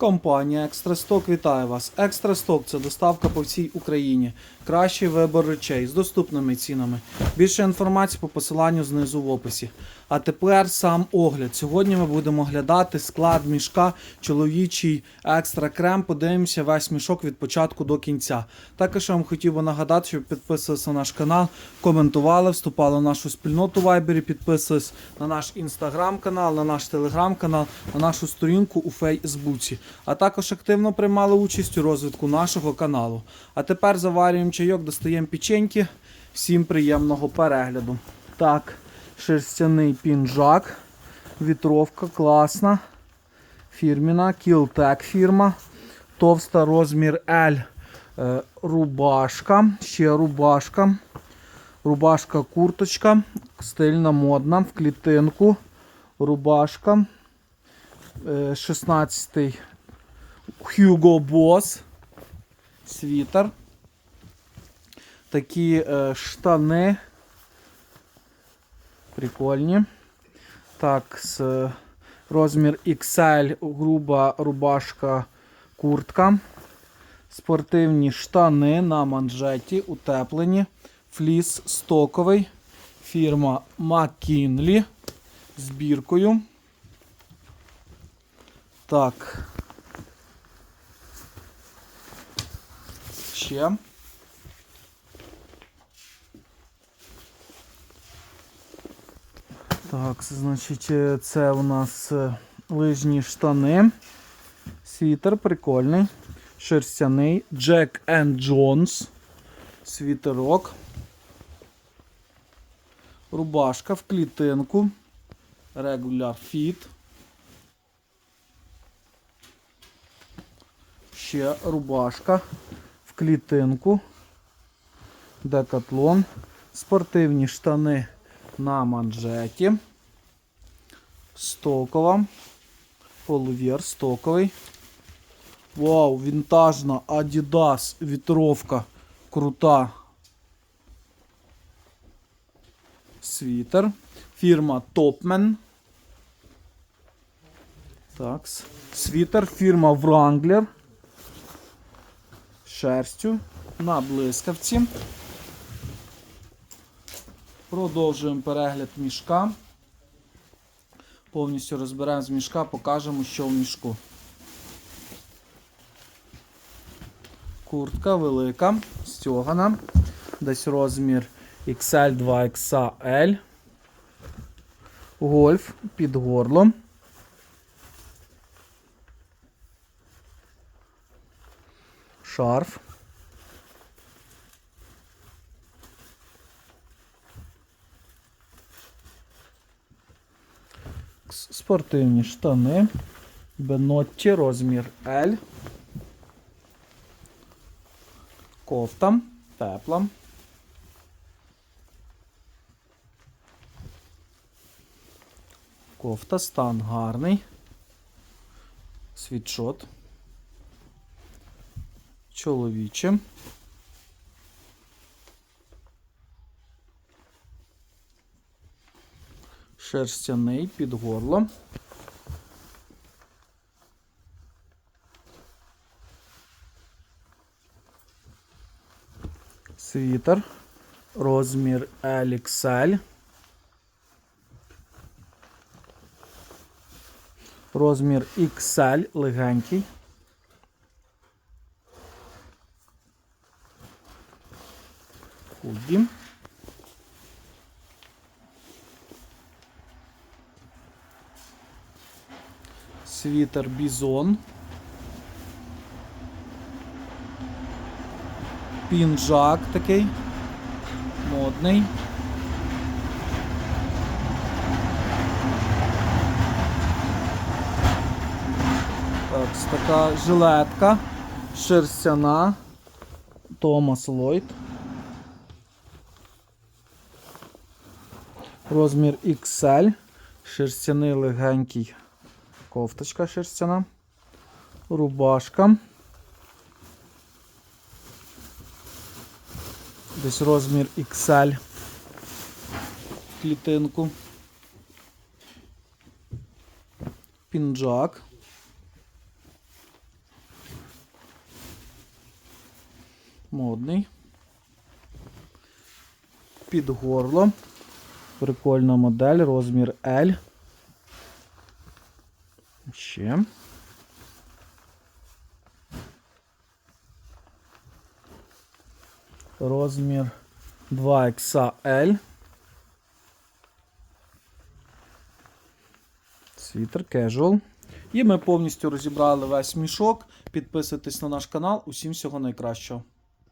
Компанія Екстрасток вітає вас. Екстрасток це доставка по всій Україні. Кращий вибор речей з доступними цінами. Більше інформації по посиланню знизу в описі. А тепер сам огляд. Сьогодні ми будемо оглядати склад мішка чоловічий екстра крем. Подивимося весь мішок від початку до кінця. Також я вам хотів би нагадати, щоб підписувалися на наш канал, коментували, вступали в нашу спільноту Вайбері, підписувались на наш інстаграм-канал, на наш телеграм-канал, на нашу сторінку у Фейсбуці. А також активно приймали участь у розвитку нашого каналу. А тепер заварюємо чайок, достаємо печеньки. Всім приємного перегляду. Так, шерстяний пінжак. Вітровка класна. Фірміна, Кілтек фірма. Товста розмір L. Е, Рубашка. Ще рубашка. Рубашка курточка. Стильна, модна. В клітинку. Рубашка. Е, 16 Hugo Boss. Світер. Такі е, штани. Прикольні. Так, з е, розмір XL, груба рубашка, куртка. Спортивні штани на манжеті, утеплені. Фліс стоковий. Фірма McKinley з. Так. Ще. Так, значить, е, це у нас е, лижні штани. Світер прикольний. Шерстяний. Jack and Jones. Світерок. Рубашка в клітинку. Regular Fit. Ще рубашка клітинку. Декатлон. Спортивні штани на манжеті. Стокова. Полувір стоковий. Вау, вінтажна Adidas вітровка. Крута. Світер. Фірма Topman. Так. Світер. Фірма Wrangler. Шерстю. На блискавці. Продовжуємо перегляд мішка. Повністю розберемо з мішка, покажемо, що в мішку. Куртка велика, стягана. Десь розмір XL 2XL. Гольф під горлом. Шарф. Спортивні штани. Бенотті розмір L. Кофта. Тепла. Кофта, стан гарний. Світшот. Чоловіче. Шерстяний під горло. Світер. Розмір LXL. Розмір XL легенький. Худі. Світер бізон. Пінжак такий. Модний. Так, така жилетка. Шерстяна. Томас Ллойд. Розмір XL. Шерстяний легенький кофточка шерстяна, рубашка. Десь розмір XL клітинку. Пінджак. Модний. Під горло. Прикольна модель, розмір L. Ще. Розмір 2XL. Світер casual. І ми повністю розібрали весь мішок. Підписуйтесь на наш канал. Усім всього найкращого.